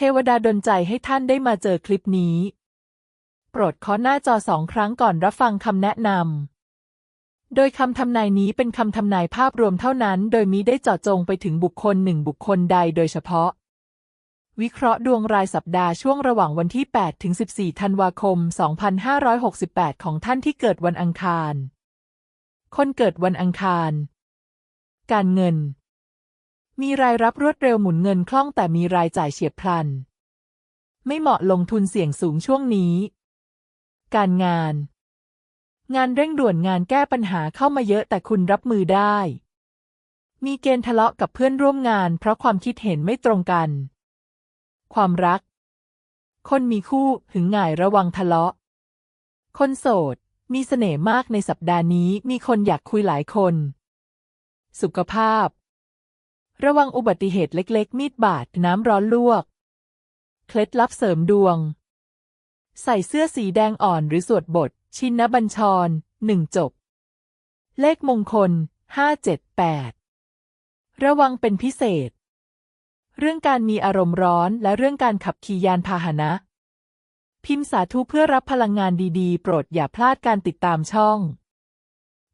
เทวดาดลใจให้ท่านได้มาเจอคลิปนี้ โปรดเคาะหน้าจอสองครั้งก่อนรับฟังคำแนะนำ โดยคำทำนายนี้เป็นคำทำนายภาพรวมเท่านั้น โดยมิได้เจาะจงไปถึงบุคคลหนึ่งบุคคลใดโดยเฉพาะ วิเคราะห์ดวงรายสัปดาห์ช่วงระหว่างวันที่ 8 ถึง 14 ธันวาคม 2568 ของท่านที่เกิดวันอังคาร คนเกิดวันอังคาร การเงิน มีรายรับรวดเร็วหมุนเงินคล่องแต่มีรายจ่ายเฉียบพลัน ไม่เหมาะลงทุนเสี่ยงสูงช่วงนี้ การงาน งานเร่งด่วนงานแก้ปัญหาเข้ามาเยอะแต่คุณรับมือได้ มีเกณฑ์ทะเลาะกับเพื่อนร่วมงาน เพราะความคิดเห็นไม่ตรงกัน ความรัก คนมีคู่หึงหง่ายระวังทะเลาะ คนโสด มีเสน่ห์มากในสัปดาห์นี้ มีคนอยากคุยหลายคน สุขภาพ ระวังอุบัติเหตุเล็กๆ มีดบาด น้ำร้อนลวก เคล็ดลับเสริมดวง ใส่เสื้อสีแดงอ่อนหรือสวดบท ชินนบัญชรหนึ่งจบ เลขมงคลห้าเจ็ดแปดระวังเป็นพิเศษ เรื่องการมีอารมณ์ร้อนและเรื่องการขับขี่ยานพาหนะ พิมพ์สาธุเพื่อรับพลังงานดีๆ โปรดอย่าพลาดการติดตามช่อง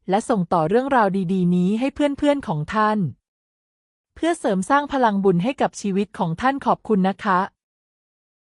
และส่งต่อเรื่องราวดีๆ นี้ให้เพื่อนๆของท่าน เพื่อเสริมสร้างพลังบุญให้กับชีวิตของท่านขอบคุณนะคะ